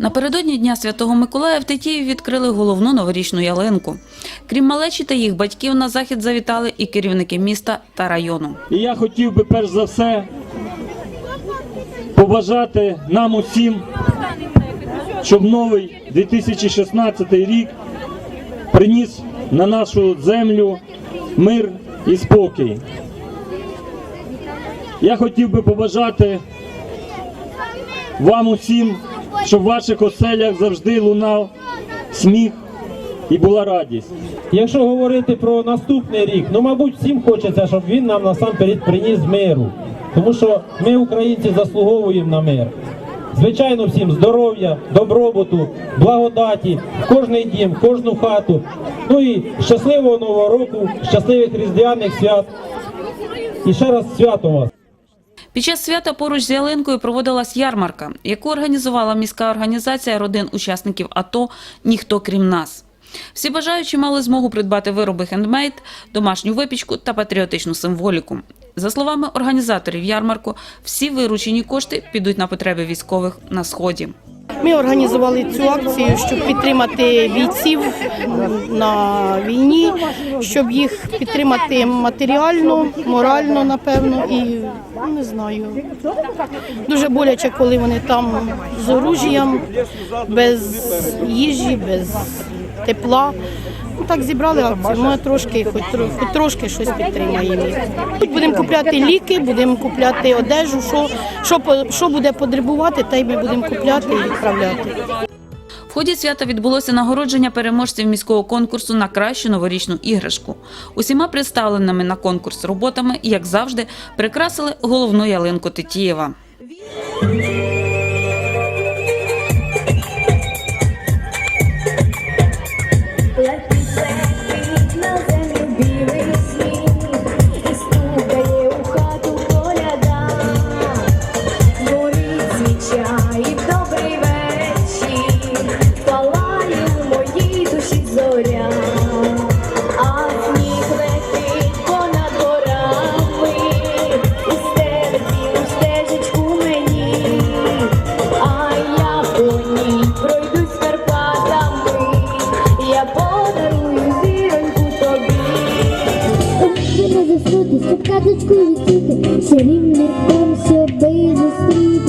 Напередодні Дня Святого Миколая в Тетіїві відкрили головну новорічну ялинку. Крім малечі та їх батьків, на захід завітали і керівники міста та району. І я хотів би перш за все побажати нам усім, щоб новий 2016 рік приніс на нашу землю мир і спокій. Я хотів би побажати вам усім, щоб в ваших оселях завжди лунав сміх і була радість. Якщо говорити про наступний рік, ну мабуть, всім хочеться, щоб він нам насамперед приніс миру. Тому що ми, українці, заслуговуємо на мир. Звичайно, всім здоров'я, добробуту, благодаті, в кожний дім, в кожну хату. Ну і щасливого нового року, щасливих різдвяних свят. І ще раз свято вас. Під час свята поруч з ялинкою проводилась ярмарка, яку організувала міська організація родин учасників АТО Ніхто крім нас. Всі бажаючі мали змогу придбати вироби хендмейд, домашню випічку та патріотичну символіку. За словами організаторів ярмарку, всі виручені кошти підуть на потреби військових на сході. Ми організували цю акцію, щоб підтримати бійців на війні, щоб їх підтримати матеріально, морально, напевно, і ну, не знаю. Дуже боляче, коли вони там з оружієм, без їжі, без тепла. Ну, Так зібрали акцію. Ми трошки, хоч, тро- хоч трошки щось підтримаємо. їх. Будемо купляти ліки, будемо купляти одежу, що, що, що буде потребувати, та й ми будемо купляти і відправляти. В ході свята відбулося нагородження переможців міського конкурсу на кращу новорічну іграшку. Усіма представленими на конкурс роботами, як завжди, прикрасили головну ялинку Тетієва. Let me say, please, now then you'll be чути, щоб казочку відчути, ще рівним собі зустріти.